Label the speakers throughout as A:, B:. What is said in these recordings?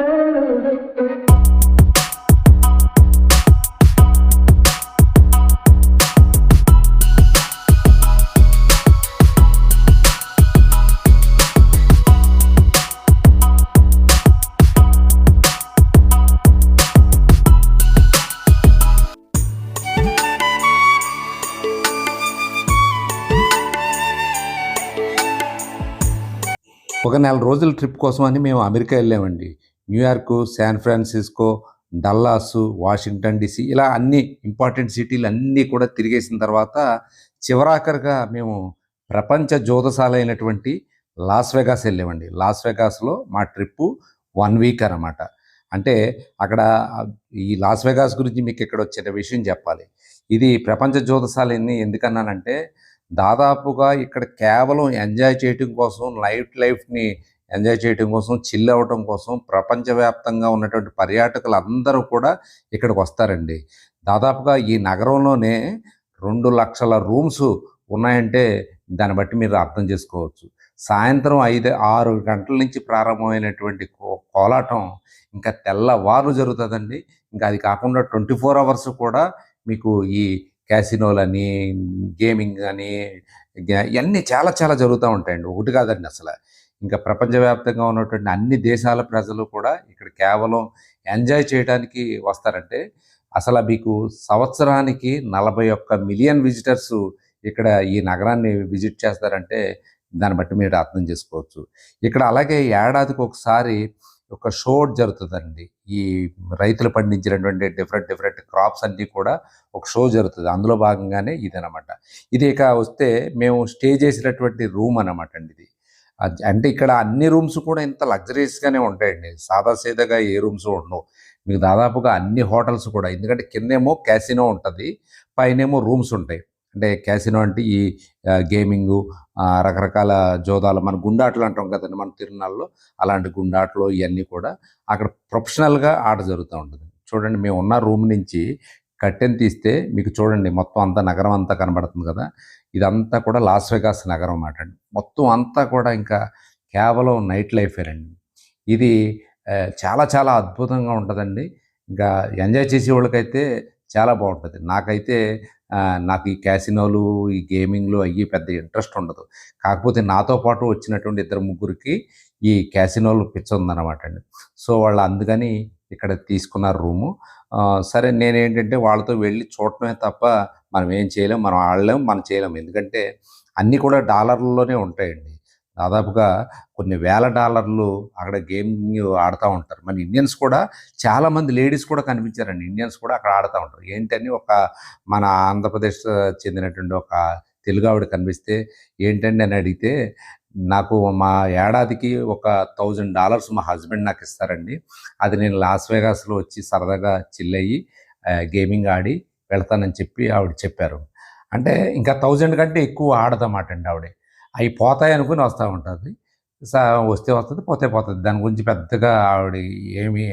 A: ఒక నెల రోజుల ట్రిప్ కోసం అని మేము అమెరికా వెళ్ళామండి. New York San Francisco Dallas Washington DC ఇలా అన్ని ఇంపార్టెంట్ సిటీలు అన్నీ కూడా తిరిగేసిన తర్వాత చివరాఖరిగా మేము ప్రపంచ జ్యోతశాల అయినటువంటి లాస్ వెగాస్ వెళ్ళామండి. లాస్ వెగాస్లో మా ట్రిప్పు వన్ వీక్ అనమాట అంటే అక్కడ ఈ లాస్ వెగాస్ గురించి మీకు ఇక్కడ వచ్చిన విషయం చెప్పాలి. ఇది ప్రపంచ జ్యోతశాలని ఎందుకన్నానంటే దాదాపుగా ఇక్కడ కేవలం ఎంజాయ్ చేయటం కోసం లైఫ్ లైఫ్ని ఎంజాయ్ చేయటం కోసం చిల్ అవ్వటం కోసం ప్రపంచవ్యాప్తంగా ఉన్నటువంటి పర్యాటకులు అందరూ కూడా ఇక్కడికి వస్తారండి. దాదాపుగా ఈ నగరంలోనే రెండు లక్షల రూమ్స్ ఉన్నాయంటే దాన్ని బట్టి మీరు అర్థం చేసుకోవచ్చు. సాయంత్రం ఐదు ఆరు గంటల నుంచి ప్రారంభమైనటువంటి కో- కోలాటం ఇంకా తెల్లవారు జరుగుతుందండి. ఇంకా అది కాకుండా ట్వంటీ ఫోర్ అవర్స్ కూడా మీకు ఈ క్యాసినోలని గేమింగ్ అని ఇవన్నీ చాలా చాలా జరుగుతూ ఉంటాయండి. ఒకటి కాదండి అసలు. ఇంకా ప్రపంచవ్యాప్తంగా ఉన్నటువంటి అన్ని దేశాల ప్రజలు కూడా ఇక్కడ కేవలం ఎంజాయ్ చేయడానికి వస్తారంటే అసలు మీకు సంవత్సరానికి నలభై ఒక్క మిలియన్ విజిటర్స్ ఇక్కడ ఈ నగరాన్ని విజిట్ చేస్తారంటే దాన్ని బట్టి మీరు అర్థం చేసుకోవచ్చు. ఇక్కడ అలాగే ఏడాదికి ఒకసారి ఒక షో జరుగుతుందండి. ఈ రైతులు పండించినటువంటి డిఫరెంట్ డిఫరెంట్ క్రాప్స్ అన్నీ కూడా ఒక షో జరుగుతుంది. అందులో భాగంగానే ఇదనమాట ఇది ఇక వస్తే మేము స్టే చేసినటువంటి రూమ్ అనమాట అండి ఇది. అంటే ఇక్కడ అన్ని రూమ్స్ కూడా ఇంత లగ్జరీస్గానే ఉంటాయండి. సాదాసీదాగా ఏ రూమ్స్ ఉండవు. మీకు దాదాపుగా అన్ని హోటల్స్ కూడా. ఎందుకంటే కిందేమో క్యాసినో ఉంటుంది పైనేమో రూమ్స్ ఉంటాయి. అంటే క్యాసినో అంటే ఈ గేమింగ్ రకరకాల జోదాలు మన గుండాట్లు అంటాం కదండి మన తిరునాళ్ళలో అలాంటి గుండాట్లు ఇవన్నీ కూడా అక్కడ ప్రొఫెషనల్గా ఆట జరుగుతూ ఉంటుంది. చూడండి మేము ఉన్న రూమ్ నుంచి కట్టెన్ తీస్తే మీకు చూడండి మొత్తం అంతా నగరం అంతా కనబడుతుంది కదా. ఇదంతా కూడా లాస్ వెగాస్ నగరం అన్నమాట అండి. మొత్తం అంతా కూడా ఇంకా కేవలం నైట్ లైఫేనండి ఇది చాలా చాలా అద్భుతంగా ఉంటుందండి. ఇంకా ఎంజాయ్ చేసే వాళ్ళకైతే చాలా బాగుంటుంది. నాకైతే నాకు ఈ క్యాసినోలు ఈ గేమింగ్లు అయ్యి పెద్ద ఇంట్రెస్ట్ ఉండదు. కాకపోతే నాతో పాటు వచ్చినటువంటి ఇద్దరు ముగ్గురికి ఈ క్యాసినోలు పిచ్చ ఉందన్నమాట అండి. సో వాళ్ళు అందుకని ఇక్కడ తీసుకున్నారు రూము. సరే నేనేంటంటే వాళ్ళతో వెళ్ళి చూడటమే తప్ప మనం ఏం చేయలేం మనం ఆడలేం మనం చేయలేం. ఎందుకంటే అన్నీ కూడా డాలర్లలోనే ఉంటాయండి. దాదాపుగా కొన్ని వేల డాలర్లు అక్కడ గేమింగ్ ఆడుతూ ఉంటారు. మన ఇండియన్స్ కూడా చాలామంది లేడీస్ కూడా కనిపించారండి. ఇండియన్స్ కూడా అక్కడ ఆడుతూ ఉంటారు. ఏంటని ఒక మన ఆంధ్రప్రదేశ్ చెందినటువంటి ఒక తెలుగు ఆవిడ కనిపిస్తే ఏంటండి అని అడిగితే నాకు మా ఏడాదికి ఒక థౌజండ్ డాలర్స్ మా హస్బెండ్ నాకు ఇస్తారండి. అది నేను లాస్ వేగాస్లో వచ్చి సరదాగా చిల్లయ్యి గేమింగ్ ఆడి వెళ్తానని చెప్పి ఆవిడ చెప్పారు. అంటే ఇంకా థౌజండ్ కంటే ఎక్కువ ఆడదన్నమాట అండి ఆవిడ. అవి పోతాయి అనుకుని వస్తూ ఉంటుంది. సా వస్తే వస్తుంది పోతే పోతుంది. దాని గురించి పెద్దగా ఆవిడ ఏమీ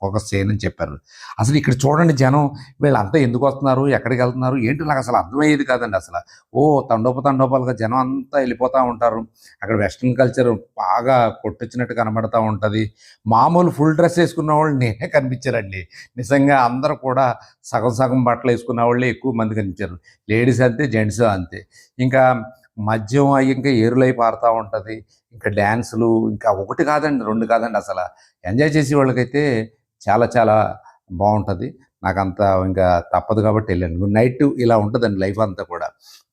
A: ఫోకస్ చేయనని చెప్పారు. అసలు ఇక్కడ చూడండి జనం వీళ్ళంతా ఎందుకు వస్తున్నారు ఎక్కడికి వెళ్తున్నారు ఏంటి నాకు అసలు అర్థమయ్యేది కాదండి అసలు. ఓ తండోప తండోపాలుగా జనం అంతా వెళ్ళిపోతూ ఉంటారు. అక్కడ వెస్ట్రన్ కల్చర్ బాగా కొట్టొచ్చినట్టు కనబడతా ఉంటుంది. మామూలు ఫుల్ డ్రెస్ వేసుకున్న వాళ్ళు నేనే కనిపించారండి నిజంగా అందరూ కూడా సగం సగం బట్టలు వేసుకున్న వాళ్ళే ఎక్కువ మంది కనిపించారు. లేడీస్ అంతే జెంట్స్ అంతే. ఇంకా మద్యం అయ్యి ఇంకా ఏరులై పారుతూ ఉంటుంది. ఇంకా డ్యాన్సులు ఇంకా ఒకటి కాదండి రెండు కాదండి అసలు. ఎంజాయ్ చేసే వాళ్ళకైతే చాలా చాలా బాగుంటుంది. నాకంత ఇంకా తప్పదు కాబట్టి వెళ్ళాను. నైట్ ఇలా ఉంటుందండి లైఫ్ అంతా కూడా.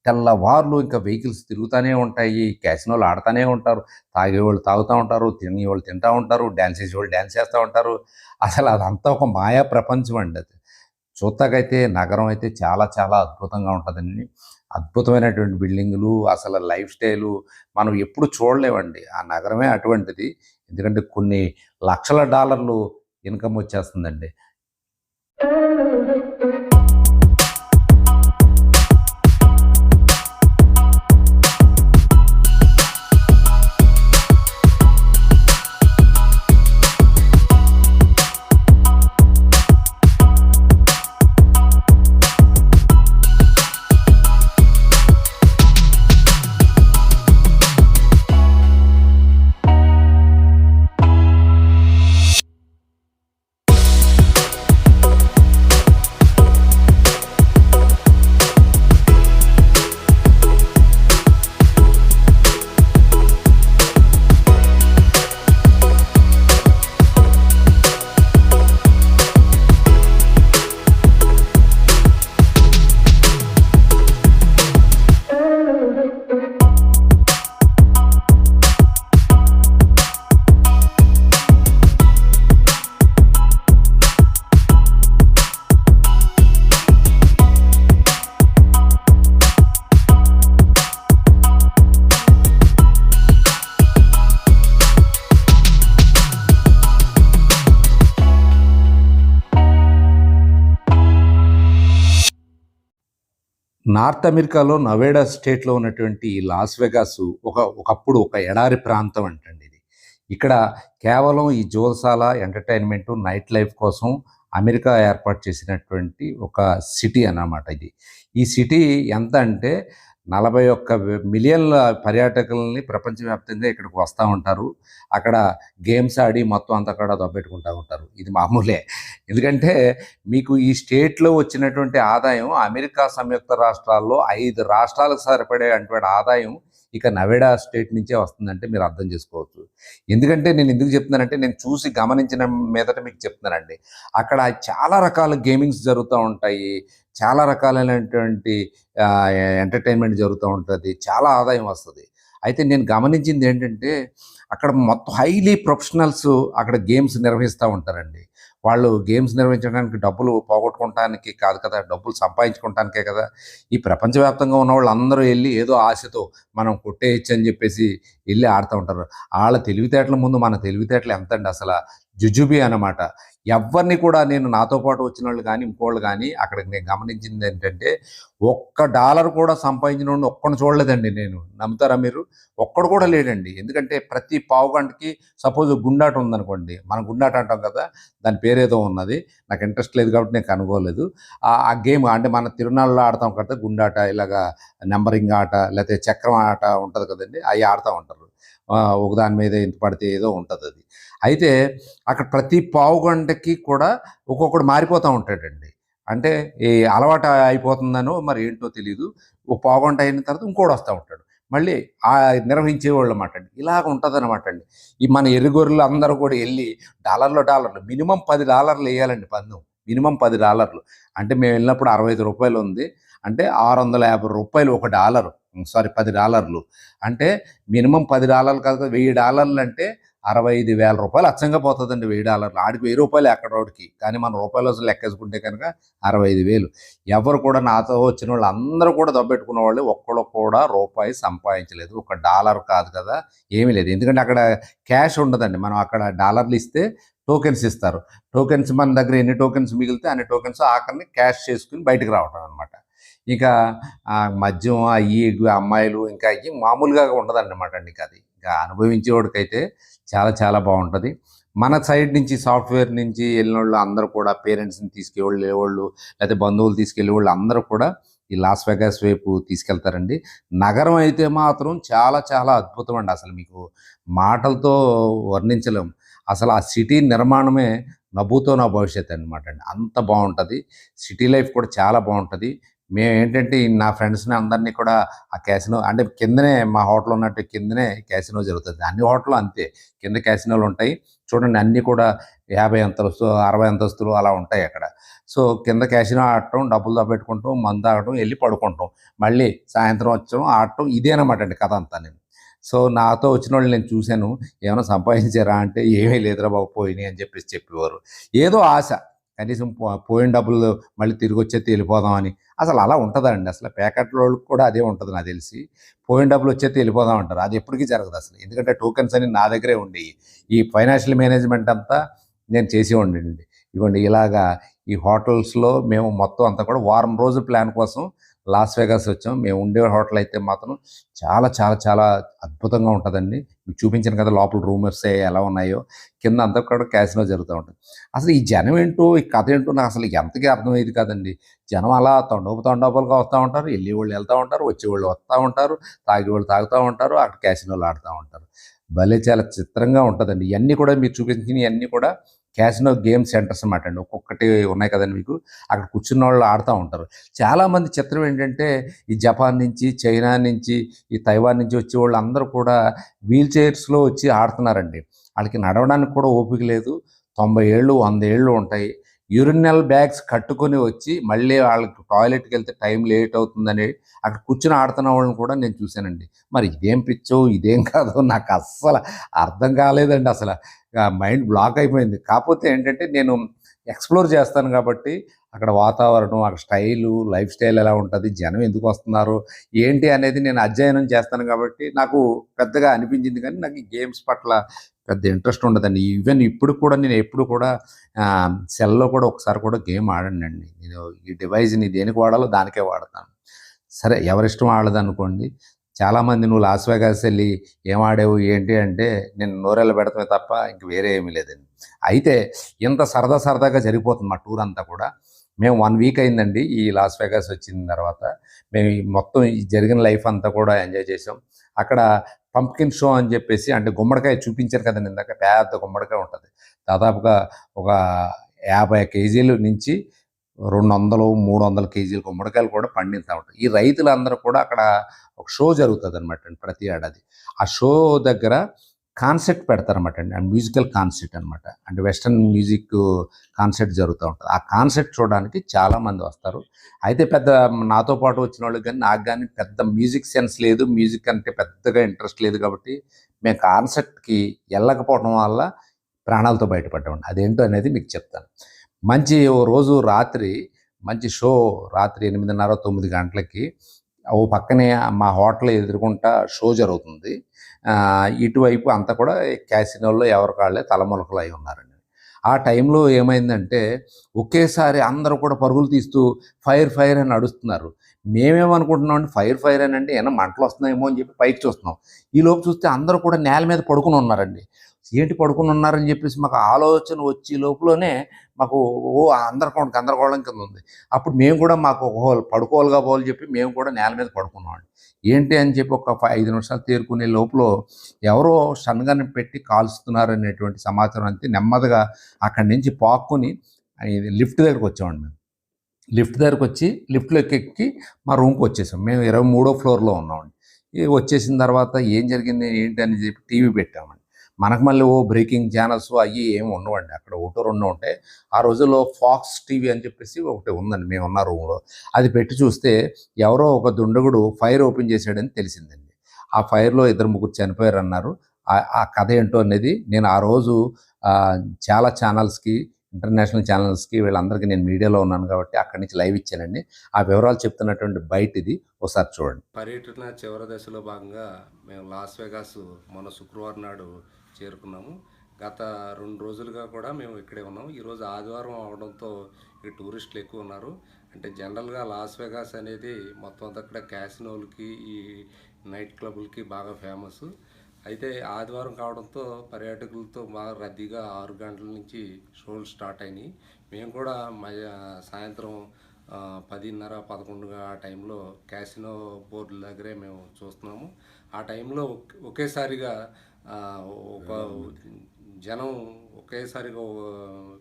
A: తెల్లవార్లు ఇంకా వెహికల్స్ తిరుగుతూనే ఉంటాయి క్యాసినోలు ఆడుతూనే ఉంటారు. తాగేవాళ్ళు తాగుతూ ఉంటారు తినేవాళ్ళు తింటూ ఉంటారు డ్యాన్స్ చేసేవాళ్ళు డ్యాన్స్ చేస్తూ ఉంటారు. అసలు అదంతా ఒక మాయా ప్రపంచం అండి అది. చూస్తాకైతే నగరం అయితే చాలా చాలా అద్భుతంగా ఉంటుందండి. అద్భుతమైనటువంటి బిల్డింగులు అసలు లైఫ్ స్టైలు మనం ఎప్పుడు చూడలేమండి. ఆ నగరమే అటువంటిది. ఎందుకంటే కొన్ని లక్షల డాలర్లు ఇన్కమ్ వచ్చేస్తుందండి. నార్త్ అమెరికాలో నవేడా స్టేట్‌లో ఉన్నటువంటి లాస్ వెగాస్ ఒక ఒకప్పుడు ఒక ఎడారి ప్రాంతం అంటండి ఇది. ఇక్కడ కేవలం ఈ జోల్సాల, ఎంటర్‌టైన్‌మెంట్, నైట్ లైఫ్ కోసం అమెరికా ఏర్పాటు చేసినటువంటి ఒక సిటీ అన్నమాట ఇది. ఈ సిటీ ఎంత అంటే 41 మిలియన్ల పర్యాటకుల్ని ప్రపంచవ్యాప్తంగా ఇక్కడికి వస్తూ ఉంటారు. అక్కడ గేమ్స్ ఆడి మొత్తం అంతా కూడా దొబ్బెట్టుకుంటా ఉంటారు. ఇది మామూలే. ఎందుకంటే మీకు ఈ స్టేట్‌లో వచ్చినటువంటి ఆదాయం అమెరికా సంయుక్త రాష్ట్రాల్లో ఐదు రాష్ట్రాలకు సరిపడేటువంటి ఆదాయం ఇక నవేడా స్టేట్ నుంచే వస్తుందంటే మీరు అర్థం చేసుకోవచ్చు. ఎందుకంటే నేను ఎందుకు చెప్తున్నానంటే నేను చూసి గమనించిన మీదట మీకు చెప్తున్నానండి. అక్కడ చాలా రకాల గేమింగ్స్ జరుగుతూ ఉంటాయి. చాలా రకాలైనటువంటి ఎంటర్‌టైన్‌మెంట్ జరుగుతూ ఉంటుంది చాలా ఆదాయం వస్తుంది అయితే నేను గమనించింది ఏంటంటే అక్కడ మొత్తం హైలీ ప్రొఫెషనల్స్ అక్కడ గేమ్స్ నిర్వహిస్తూ ఉంటారండి. వాళ్ళు గేమ్స్ నిర్వహించడానికి డబ్బులు పోగొట్టుకోవటానికి కాదు కదా! డబ్బులు సంపాదించుకోవటానికే కదా! ఈ ప్రపంచవ్యాప్తంగా ఉన్నవాళ్ళందరూ వెళ్ళి ఏదో ఆశతో మనం కొట్టేయచ్చు అని చెప్పేసి వెళ్ళి ఆడుతూ ఉంటారు. వాళ్ళ తెలివితేటల ముందు మన తెలివితేటలు ఎంతండి అసలు జుజుబి అన్నమాట. ఎవ్వరిని కూడా నేను నాతో పాటు వచ్చిన వాళ్ళు కానీ ఇంకోళ్ళు కానీ అక్కడికి నేను గమనించింది ఏంటంటే ఒక్క డాలర్ కూడా సంపాదించిన వాడిని ఒక్కడిని చూడలేదండి నేను. నమ్ముతారా మీరు? ఒక్కడు కూడా లేడండి. ఎందుకంటే ప్రతి పావు గంటకి సపోజ్ గుండాట ఉందనుకోండి. మనం గుండాట అంటాం కదా! దాని పేరేదో ఉన్నది. నాకు ఇంట్రెస్ట్ లేదు కాబట్టి నేను కనుగోలేదు ఆ గేమ్ అంటే మన తిరునాళ్ళలో ఆడతాం కదా! గుండాట ఇలాగా నెంబరింగ్ ఆట లేకపోతే చక్రం ఆట ఉంటుంది కదండి అవి ఆడుతూ ఉంటారు. ఒకదాని మీద ఇంత పడితే ఏదో అది అయితే అక్కడ ప్రతి పావుగంటకి కూడా ఒక్కొక్కడు మారిపోతూ ఉంటాడండి. అంటే ఈ అలవాటు అయిపోతుందనో మరి ఏంటో తెలియదు ఓ పావుగంట అయిన తర్వాత ఇంకోటి వస్తూ ఉంటాడు. మళ్ళీ ఆహ్, నిర్వహించేవాళ్ళన్నమాట అండి. ఇలాగ ఉంటదనమాట అండి. ఈ మన ఎరుగొర్రెలు అందరూ కూడా వెళ్ళి డాలర్లు డాలర్లు మినిమం పది డాలర్లు వేయాలండి పందెం. మినిమం పది డాలర్లు అంటే మేము వెళ్ళినప్పుడు అరవై ఐదు రూపాయలు ఉంది. అంటే ఆరు వందల యాభై రూపాయలు ఒక డాలరు. సారీ $10 అంటే మినిమం పది డాలర్లు కాదు కదా! $1000 అంటే అరవై ఐదు వేల రూపాయలు అచ్చంగా పోతుందండి వెయ్యి డాలర్లు ఆడికి వెయ్యి రూపాయలు ఎక్కడ వాడికి కానీ మన రూపాయలు లెక్కేసుకుంటే కనుక 65,000 ఎవరు కూడా నాతో వచ్చిన వాళ్ళు అందరూ కూడా దబ్బెట్టుకున్న వాళ్ళు ఒక్కడు కూడా రూపాయి సంపాదించలేదు. ఒక డాలర్ కాదు కదా! ఏమీ లేదు. ఎందుకంటే అక్కడ క్యాష్ ఉండదండి. మనం అక్కడ డాలర్లు ఇస్తే టోకెన్స్ ఇస్తారు. టోకెన్స్ మన దగ్గర ఎన్ని టోకెన్స్ మిగిలితే అన్ని టోకెన్స్ ఆఖరిని క్యాష్ చేసుకొని బయటకు రావటం అనమాట. ఇక మద్యం అయ్యి అమ్మాయిలు ఇంకా అయ్యి మామూలుగా ఉండదన్నమాట అండి ఇక అది. ఇంకా అనుభవించేవాడికైతే చాలా చాలా బాగుంటుంది మన సైడ్ నుంచి సాఫ్ట్‌వేర్ నుంచి ఎళ్ళినోళ్ళు అందరూ కూడా పేరెంట్స్‌ని తీసుకెళ్ళేవాళ్ళు లేకపోతే బంధువులు తీసుకెళ్ళేవాళ్ళు అందరూ కూడా ఈ లాస్ వెగాస్ వైపు తీసుకెళ్తారండి. నగరం అయితే మాత్రం చాలా చాలా అద్భుతం అండి. అసలు మీకు మాటలతో వర్ణించలేం. అసలు ఆ సిటీ నిర్మాణమే నవ్వుతో నా భవిష్యత్ అనమాట అండి. అంత బాగుంటుంది సిటీ లైఫ్ కూడా చాలా బాగుంటుంది మేమేంటంటే నా ఫ్రెండ్స్‌ని అందరినీ కూడా ఆ క్యాసినో అంటే కిందనే మా హోటల్ ఉన్నట్టు కిందనే క్యాసినో జరుగుతుంది అన్ని హోటల్లో అంతే. కింద క్యాసినోలు ఉంటాయి. చూడండి అన్నీ కూడా 50 అంతస్తు, 60 అంతస్తులు అలా ఉంటాయి అక్కడ. సో, కింద క్యాసినో ఆడటం, డబ్బులు దబ్బెట్టుకుంటాం, మందు ఆడటం వెళ్ళి పడుకుంటాం. మళ్ళీ సాయంత్రం వచ్చాం ఆడటం ఇదేనమాట అండి కథ అంతా నేను సో, నాతో వచ్చిన వాళ్ళు నేను చూశాను ఏమైనా సంపాదించారా?" అంటే "ఏమీ లేదురా బాబు పోయినాయి" అని చెప్పేసి చెప్పేవారు. ఏదో ఆశ. కనీసం పో పోయిన డబ్బులు మళ్ళీ తిరిగి వచ్చే అని. అసలు అలా ఉంటుందండి. అసలు ప్యాకెట్ల వాళ్ళకి కూడా అదే ఉంటుంది నాకు తెలిసి. పోయిన డబ్బులు వచ్చేస్తే వెళ్ళిపోదాం అంటారు. అది జరగదు అసలు. ఎందుకంటే టోకెన్స్ అన్ని నా దగ్గరే ఉండేవి. ఈ ఫైనాన్షియల్ మేనేజ్‌మెంట్ అంతా నేను చేసి ఉండండి. ఇవ్వండి. ఇలాగా ఈ హోటల్స్‌లో మేము మొత్తం అంతా కూడా వారం రోజుల ప్లాన్ కోసం లాస్ వేగాస్ వచ్చాం. మేము ఉండే హోటల్ అయితే మాత్రం చాలా చాలా చాలా అద్భుతంగా ఉంటుందండి మీకు చూపించాను కదా! లోపల రూమర్స్ ఎలా ఉన్నాయో. కింద అంతా కూడా క్యాసినో జరుగుతూ ఉంటుంది అసలు ఈ జనం ఏంటో, ఈ కథ ఏంటో నాకు అసలు ఎంతకీ అర్థమయ్యేది కాదండి. జనం అలా తండోపు తండోపులుగా వస్తూ ఉంటారు. ఎళ్ళేవాళ్ళు వెళ్తూ ఉంటారు. వచ్చేవాళ్ళు వస్తూ ఉంటారు. తాగేవాళ్ళు తాగుతా ఉంటారు. అక్కడ క్యాసినోలు ఆడుతూ ఉంటారు. భలే చాలా చిత్రంగా ఉంటుందండి ఇవన్నీ కూడా మీరు చూపించినయన్నీ కూడా క్యాసినో గేమ్ సెంటర్స్ అనమాట అండి. ఒక్కొక్కటి ఉన్నాయి కదండి మీకు. అక్కడ కూర్చున్న వాళ్ళు ఆడుతూ ఉంటారు. చాలామంది చిత్రం ఏంటంటే ఈ జపాన్ నుంచి, చైనా నుంచి, ఈ తైవాన్ నుంచి వచ్చేవాళ్ళు అందరూ కూడా వీల్ చైర్స్‌లో వచ్చి ఆడుతున్నారండి. వాళ్ళకి నడవడానికి కూడా ఓపిక లేదు. 90 ఏళ్ళు, వంద ఏళ్ళు ఉంటాయి. యూరినల్ బ్యాగ్స్ కట్టుకొని వచ్చి మళ్ళీ వాళ్ళకి టాయిలెట్కి వెళ్తే టైం లేట్ అవుతుందని అక్కడ కూర్చుని ఆడుతున్న వాళ్ళని కూడా నేను చూశానండి మరి ఇదేం పిచ్చో, ఇదేం కాదో నాకు అస్సలు అర్థం కాలేదండి అసలు మైండ్ బ్లాక్ అయిపోయింది. కాకపోతే ఏంటంటే నేను ఎక్స్‌ప్లోర్ చేస్తాను కాబట్టి అక్కడ వాతావరణం, అక్కడ స్టైలు, లైఫ్ స్టైల్ ఎలా ఉంటుంది జనం ఎందుకు వస్తున్నారు, ఏంటి అనేది నేను అధ్యయనం చేస్తాను కాబట్టి నాకు పెద్దగా అనిపించింది కానీ నాకు ఈ గేమ్స్ పట్ల పెద్ద ఇంట్రెస్ట్ ఉండదండి. ఈవెన్ ఇప్పుడు కూడా నేను ఎప్పుడు కూడా సెల్‌లో కూడా ఒకసారి కూడా గేమ్ ఆడండి నేను ఈ డివైస్‌ని దేనికి వాడాలో దానికే వాడతాను. సరే ఎవరిష్టం ఆడదనుకోండి అనుకోండి చాలామంది నువ్వు లాస్ వేగాస్ వెళ్ళి ఏం ఆడావు ఏంటి అంటే నేను నోరెళ్ళ పెడతామే తప్ప ఇంక వేరే ఏమీ లేదండి. అయితే ఇంత సరదా సరదాగా జరిగిపోతుంది మా టూర్ అంతా కూడా. మేము వన్ వీక్ అయిందండి ఈ లాస్ వేగాస్ వచ్చిన తర్వాత. మేము మొత్తం జరిగిన లైఫ్ అంతా కూడా ఎంజాయ్ చేసాం అక్కడ పంప్కిన్ షో అని చెప్పేసి అంటే గుమ్మడికాయ చూపించారు కదండి ఇందాక పెద్ద గుమ్మడికాయ ఉంటుంది. దాదాపుగా ఒక యాభై కేజీల నుంచి రెండు వందలు మూడు వందల కేజీల గుమ్మడికాయలు కూడా పండిస్తూ ఉంటాయి ఈ రైతులందరూ కూడా అక్కడ ఒక షో జరుగుతుంది అనమాట ప్రతి ఏడాది. ఆ షో దగ్గర కాన్సెప్ట్ పెడతారన్నమాట అండి. అండ్ మ్యూజికల్ కాన్సెప్ట్ అనమాట అంటే వెస్ట్రన్ మ్యూజిక్ కాన్సెప్ట్ జరుగుతూ ఉంటుంది. ఆ కాన్సెప్ట్ చూడడానికి చాలామంది వస్తారు. అయితే పెద్ద నాతో పాటు వచ్చిన వాళ్ళకి కానీ నాకు కానీ పెద్ద మ్యూజిక్ సెన్స్ లేదు. మ్యూజిక్ అంటే పెద్దగా ఇంట్రెస్ట్ లేదు కాబట్టి మేము కాన్సెప్ట్కి వెళ్ళకపోవడం వల్ల ప్రాణాలతో బయటపడ్డామండి. అదేంటో అనేది మీకు చెప్తాను. మంచి ఓ రోజు రాత్రి మంచి షో రాత్రి ఎనిమిదిన్నర తొమ్మిది గంటలకి ఓ పక్కనే మా హోటల్ ఎదుర్కొంటా షో జరుగుతుంది. ఇటువైపు అంతా కూడా క్యాసినోల్లో ఎవరి కాళ్ళే తలములకలు అయి ఉన్నారండి. ఆ టైంలో ఏమైందంటే ఒకేసారి అందరూ కూడా పరుగులు తీస్తూ ఫైర్ ఫైర్ అని అడుస్తున్నారు మేమేమనుకుంటున్నాం అంటే ఫైర్ ఫైర్ అని అంటే ఏమైనా మంటలు వస్తున్నాయేమో అని చెప్పి పైకి చూస్తున్నాం. ఈ లోపు చూస్తే అందరూ కూడా నేల మీద పడుకుని ఉన్నారండి. ఏంటి పడుకుని ఉన్నారని చెప్పేసి మాకు ఆలోచన వచ్చి లోపలనే మాకు ఓ అందరికీ గందరగోళం కింద ఉంది. అప్పుడు మేము కూడా మాకు హోల్ పడుకోవాలిగా పోవాలి చెప్పి మేము కూడా నేల మీద పడుకున్నాం ఏంటి అని చెప్పి ఒక ఫై- ఐదు నిమిషాలు తేరుకునే లోపల ఎవరో సన్గన్ పెట్టి కాల్స్తున్నారు అనేటువంటి సమాచారం అంతే నెమ్మదిగా అక్కడి నుంచి పాక్కుని లిఫ్ట్ దగ్గరకు వచ్చామండి మేము. లిఫ్ట్ దగ్గరకు వచ్చి లిఫ్ట్లోకి ఎక్కి మా రూమ్కి వచ్చేసాం. మేము ఇరవై మూడో ఫ్లోర్లో ఉన్నామండి. వచ్చేసిన తర్వాత ఏం జరిగింది ఏంటి అని చెప్పి టీవీ పెట్టామండి. మనకు మళ్ళీ ఓ బ్రేకింగ్ ఛానల్స్ అవి ఏమి ఉండవండి. అక్కడ ఒకటో రెండు ఉంటాయి ఆ రోజుల్లో ఫాక్స్ టీవీ అని చెప్పేసి ఒకటి ఉందండి. మేము ఉన్న రూమ్లో. అది పెట్టి చూస్తే ఎవరో ఒక దుండగుడు ఫైర్ ఓపెన్ చేశాడని తెలిసిందండి. ఆ ఫైర్లో ఇద్దరు ముగ్గురు చనిపోయారు అన్నారు ఆ- కథ ఏంటో అనేది నేను ఆ రోజు చాలా ఛానల్స్కి ఇంటర్నేషనల్ ఛానల్స్కి వీళ్ళందరికీ నేను మీడియాలో ఉన్నాను కాబట్టి అక్కడి నుంచి లైవ్ ఇచ్చానండి. ఆ వివరాలు చెప్తున్నటువంటి బయట ఇది. ఒకసారి చూడండి.
B: పర్యటన చివరి దశలో భాగంగా మేము లాస్ వెగాస్ మొన్న శుక్రవారం నాడు చేరుకున్నాము. గత రెండు రోజులుగా కూడా మేము ఇక్కడే ఉన్నాము ఈరోజు ఆదివారం అవడంతో ఈ టూరిస్టులు ఎక్కువ ఉన్నారు. అంటే జనరల్గా లాస్ వెగాస్ అనేది మొత్తం అంతా అక్కడ క్యాసినోలకి ఈ నైట్ క్లబ్లకి బాగా ఫేమస్. అయితే ఆదివారం కావడంతో పర్యాటకులతో బాగా రద్దీగా ఆరు గంటల నుంచి షోలు స్టార్ట్ అయినాయి. మేము కూడా మధ్య సాయంత్రం పదిన్నర పదకొండు ఆ టైంలో క్యాసినో బోర్డుల దగ్గరే మేము చూస్తున్నాము. ఆ టైంలో ఒకేసారిగా ఒక జనం ఒకేసారిగా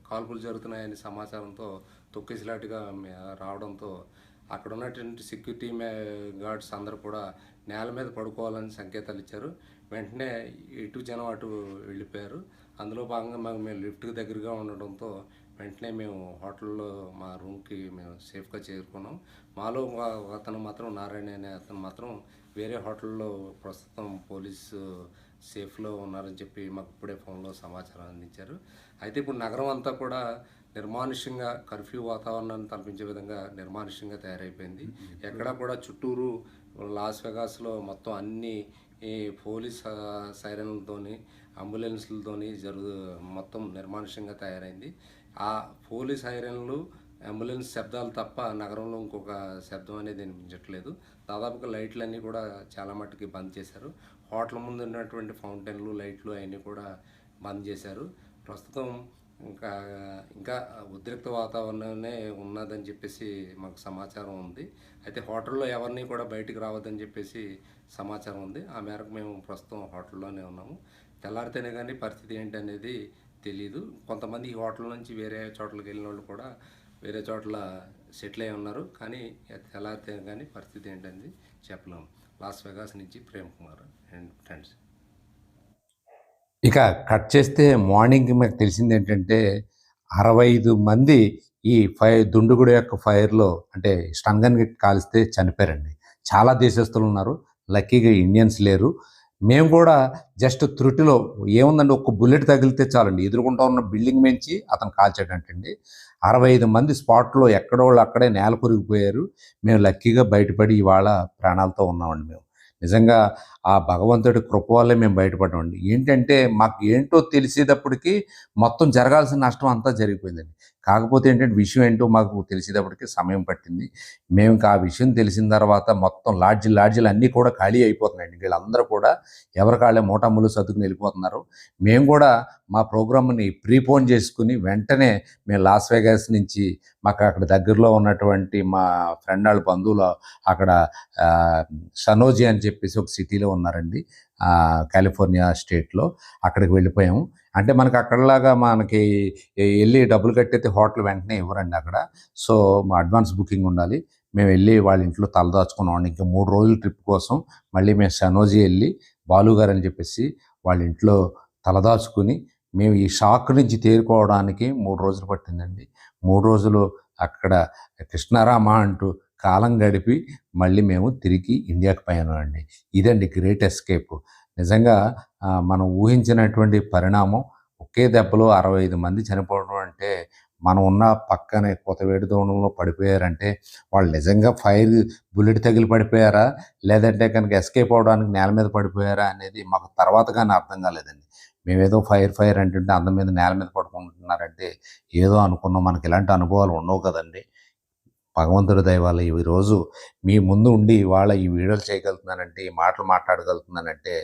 B: కాల్పులు జరుగుతున్నాయని సమాచారంతో తొక్కిసిలాటిగా రావడంతో అక్కడ ఉన్నటువంటి సెక్యూరిటీ మే గార్డ్స్ అందరూ కూడా నేల మీద పడుకోవాలని సంకేతాలు ఇచ్చారు. వెంటనే ఇటు జనం అటు వెళ్ళిపోయారు. అందులో భాగంగా మాకు మేము లిఫ్ట్కి దగ్గరగా ఉండడంతో వెంటనే మేము హోటల్లో మా రూమ్కి మేము సేఫ్గా చేరుకున్నాం. మాలో ఒక అతను మాత్రం నారాయణ అనే అతను మాత్రం వేరే హోటల్లో ప్రస్తుతం పోలీసు సేఫ్లో ఉన్నారని చెప్పి మాకు ఇప్పుడే ఫోన్లో సమాచారం అందించారు. అయితే ఇప్పుడు నగరం అంతా కూడా నిర్మానుష్యంగా కర్ఫ్యూ వాతావరణాన్ని తలపించే విధంగా నిర్మానుష్యంగా తయారైపోయింది. ఎక్కడా కూడా చుట్టూరు లాస్ వెగాస్లో మొత్తం అన్ని ఈ పోలీస్ సైరన్లతోని అంబులెన్స్లతోని జరుగు మొత్తం నిర్మానుష్యంగా తయారైంది. ఆ పోలీస్ సైరన్లు అంబులెన్స్ శబ్దాలు తప్ప నగరంలో ఇంకొక శబ్దం అనేది వినిపించట్లేదు. దాదాపుగా లైట్లన్నీ కూడా చాలా మట్టుకి బంద్ చేశారు. హోటల్ ముందు ఉన్నటువంటి ఫౌంటైన్లు లైట్లు అవన్నీ కూడా బంద్ చేశారు. ప్రస్తుతం ఇంకా ఇంకా ఉద్రిక్త వాతావరణమే ఉన్నదని చెప్పేసి మాకు సమాచారం ఉంది. అయితే హోటల్లో ఎవరిని కూడా బయటికి రావద్దని చెప్పేసి సమాచారం ఉంది. ఆ మేరకు మేము ప్రస్తుతం హోటల్లోనే ఉన్నాము. తెల్లారితేనే కానీ పరిస్థితి ఏంటి అనేది తెలియదు కొంతమంది ఈ హోటల్ నుంచి వేరే చోట్లకి వెళ్ళిన వాళ్ళు కూడా వేరే చోట్ల సెటిల్ అయి ఉన్నారు. కానీ తెల్లారితే కానీ పరిస్థితి ఏంటనేది చెప్పలేము. లాస్ వెగాస్ నుంచి ప్రేమ్ కుమార్ అండ్ ఫ్రెండ్స్.
A: ఇక కట్ చేస్తే మార్నింగ్ మాకు తెలిసింది ఏంటంటే అరవై ఐదు మంది ఈ ఫైర్ దుండుగుడు యొక్క ఫైర్లో అంటే స్టంగన్ కాలిస్తే చనిపోయారండి. చాలా దేశస్తులు ఉన్నారు. లక్కీగా ఇండియన్స్ లేరు. మేము కూడా జస్ట్ త్రుటిలో ఏముందండి ఒక్క బుల్లెట్ తగిలితే చాలండి. ఎదురుకుంటా ఉన్న బిల్డింగ్ మించి అతను కాల్చాడంటండి. అరవై ఐదు మంది స్పాట్లో ఎక్కడో వాళ్ళు అక్కడే నేల కొరిగిపోయారు. మేము లక్కీగా బయటపడి ఇవాళ ప్రాణాలతో ఉన్నామండి మేము. నిజంగా ఆ భగవంతుడి కృప వల్లే మేము బయటపడ్డామండి. ఏంటంటే మాకు ఏంటో తెలిసేటప్పటికి మొత్తం జరగాల్సిన నష్టం అంతా జరిగిపోయిందండి. కాకపోతే ఏంటంటే విషయం ఏంటో మాకు తెలిసేటప్పటికి సమయం పట్టింది. మేము ఆ విషయం తెలిసిన తర్వాత మొత్తం లాడ్జి లాడ్జీలు అన్నీ కూడా ఖాళీ అయిపోతున్నాయండి. వీళ్ళందరూ కూడా ఎవరికాళ్ళే మూటమ్ములు సర్దుకుని వెళ్ళిపోతున్నారు. మేము కూడా మా ప్రోగ్రామ్ని ప్రీపోన్ చేసుకుని వెంటనే మేము లాస్ వేగాస్ నుంచి మాకు అక్కడ దగ్గరలో ఉన్నటువంటి మా ఫ్రెండ్ వాళ్ళ బంధువులు అక్కడ ఆ, షనోజీ అని చెప్పేసి ఒక సిటీలో ఉన్నారండి. కాలిఫోర్నియా స్టేట్లో అక్కడికి వెళ్ళిపోయాము. అంటే మనకి అక్కడలాగా మనకి వెళ్ళి డబ్బులు కట్టేతే హోటల్ వెంటనే ఇవ్వరండి అక్కడ. సో మా అడ్వాన్స్ బుకింగ్ ఉండాలి. మేము వెళ్ళి వాళ్ళ ఇంట్లో తలదాచుకున్నాం ఇంకా మూడు రోజుల ట్రిప్ కోసం మళ్ళీ మేము సనోజీ వెళ్ళి బాలుగారు అని చెప్పేసి వాళ్ళ ఇంట్లో తలదాచుకుని మేము ఈ షాక్ నుంచి తేరుకోవడానికి మూడు రోజులు పట్టిందండి. మూడు రోజులు అక్కడ కృష్ణారామ అంటూ కాలం గడిపి మళ్ళీ మేము తిరిగి ఇండియాకి పోయాను అండి. ఇదండి గ్రేట్ ఎస్కేప్. నిజంగా మనం ఊహించినటువంటి పరిణామం ఒకే దెబ్బలో అరవై ఐదు మంది చనిపోవడం అంటే మనం ఉన్న పక్కనే కొత్తవేడి దూడంలో పడిపోయారంటే వాళ్ళు నిజంగా ఫైర్ బుల్లెట్ తగిలి పడిపోయారా? లేదంటే కనుక ఎస్కేప్ అవడానికి నేల మీద పడిపోయారా అనేది మాకు తర్వాత కానీ అర్థం కాలేదండి. మేమేదో ఫైర్ ఫైర్ అంటుంటే అందం మీద నేల మీద పడుకుంటున్నారంటే ఏదో అనుకున్నాం. మనకి ఇలాంటి అనుభవాలు ఉండవు కదండి. భగవంతుడి దైవాల ఈరోజు ఈ రోజు మీ ముందు ఉండి ఇవాళ ఈ వీడియోలు చేయగలుగుతున్నానంటే ఈ మాటలు మాట్లాడగలుగుతున్నానంటే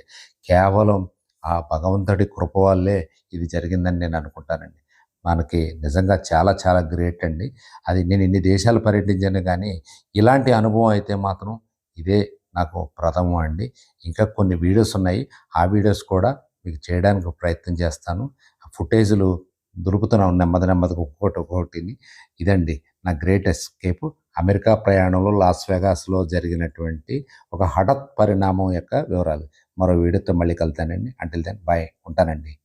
A: కేవలం ఆ భగవంతుడి కృప వల్లే ఇది జరిగిందని నేను అనుకుంటానండి. మనకి నిజంగా చాలా చాలా గ్రేట్ అండి. అది నేను ఇన్ని దేశాలు పర్యటించాను కానీ ఇలాంటి అనుభవం అయితే మాత్రం ఇదే నాకు ప్రథమం అండి. ఇంకా కొన్ని వీడియోస్ ఉన్నాయి. ఆ వీడియోస్ కూడా మీకు చేయడానికి ప్రయత్నం చేస్తాను. ఆ ఫుటేజ్లు దొరుకుతున్నాం నెమ్మది నెమ్మదిగా ఒక్కొక్కటి ఒక్కొక్కటిని. ఇదండి. నా గ్రేట్ ఎస్కేప్. అమెరికా ప్రయాణంలో లాస్ వెగాస్లో జరిగినటువంటి ఒక హఠత్ పరిణామం యొక్క వివరాలు. మరో వీడియోతో మళ్ళీ కలుతానండి అంటిల్ దెన్ బాయ్ ఉంటానండి.